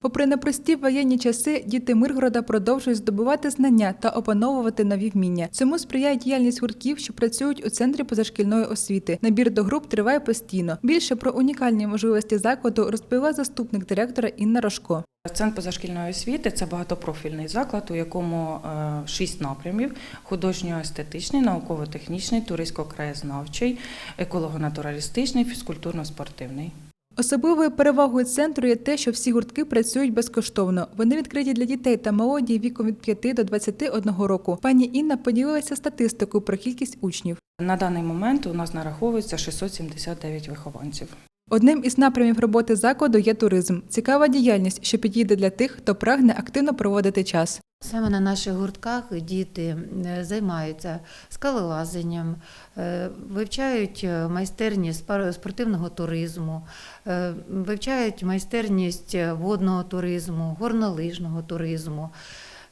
Попри непрості воєнні часи, діти Миргорода продовжують здобувати знання та опановувати нові вміння. Цьому сприяє діяльність гуртків, що працюють у центрі позашкільної освіти. Набір до груп триває постійно. Більше про унікальні можливості закладу розповіла заступник директора Інна Рожко. Центр позашкільної освіти це багатопрофільний заклад, у якому е, шість напрямів: художньо-естетичний, науково-технічний, туристсько-краєзнавчий, еколого-натуралістичний, фізкультурно-спортивний. Особливою перевагою центру є те, що всі гуртки працюють безкоштовно. Вони відкриті для дітей та молоді віком від 5 до 21 року. Пані Інна поділилася статистикою про кількість учнів. На даний момент у нас нараховується 679 вихованців. Одним із напрямів роботи закладу є туризм. Цікава діяльність, що підійде для тих, хто прагне активно проводити час. Саме на наших гуртках діти займаються скалолазанням, е, вивчають е, майстерність спортивного туризму, е, вивчають майстерність водного туризму, горнолижного туризму,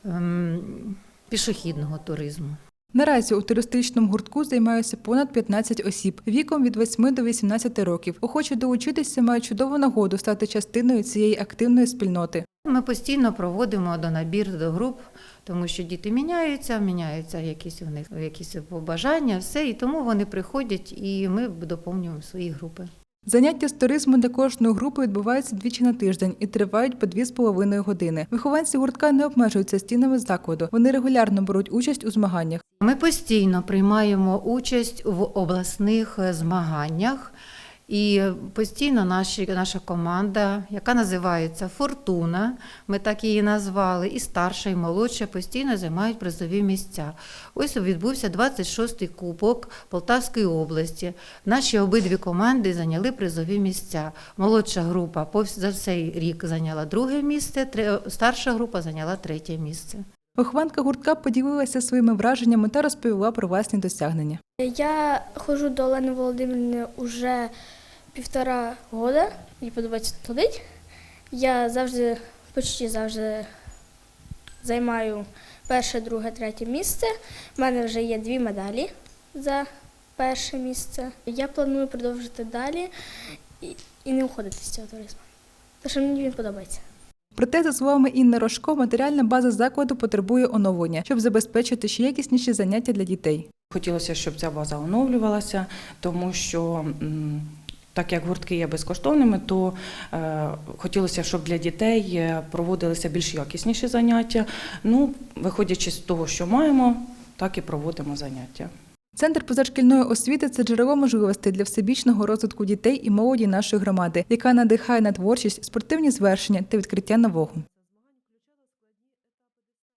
ем, пішохідного туризму. Наразі у туристичному гуртку займаються понад 15 осіб віком від 8 до 18 років. Охочі долучитися мають чудову нагоду стати частиною цієї активної спільноти. Ми постійно проводимо до набір до груп, тому що діти міняються, міняються якісь у них якісь побажання, все, і тому вони приходять, і ми доповнюємо свої групи. Заняття з туризму для кожної групи відбуваються двічі на тиждень і тривають по дві з половиною години. Вихованці гуртка не обмежуються стінами закладу. Вони регулярно беруть участь у змаганнях. Ми постійно приймаємо участь в обласних змаганнях. І постійно наші, наша команда, яка називається Фортуна, ми так її назвали, і старша, і молодша, постійно займають призові місця. Ось відбувся 26-й кубок Полтавської області. Наші обидві команди зайняли призові місця. Молодша група за цей рік зайняла друге місце, старша група зайняла третє місце. Вихованка гуртка поділилася своїми враженнями та розповіла про власні досягнення. Я ходжу до Олени Володимирівни вже півтора года. Мені подобається тут ходити. Я завжди, почти завжди займаю перше, друге, третє місце. У мене вже є дві медалі за перше місце. Я планую продовжити далі і, і не уходити з цього туризму. Тому що мені він подобається. Проте, за словами Інни Рожко, матеріальна база закладу потребує оновлення, щоб забезпечити ще якісніші заняття для дітей. Хотілося, щоб ця база оновлювалася, тому що так як гуртки є безкоштовними, то е, хотілося, щоб для дітей е, проводилися більш якісніші заняття. Ну, виходячи з того, що маємо, так і проводимо заняття. Центр позашкільної освіти це джерело можливостей для всебічного розвитку дітей і молоді нашої громади, яка надихає на творчість, спортивні звершення та відкриття нового.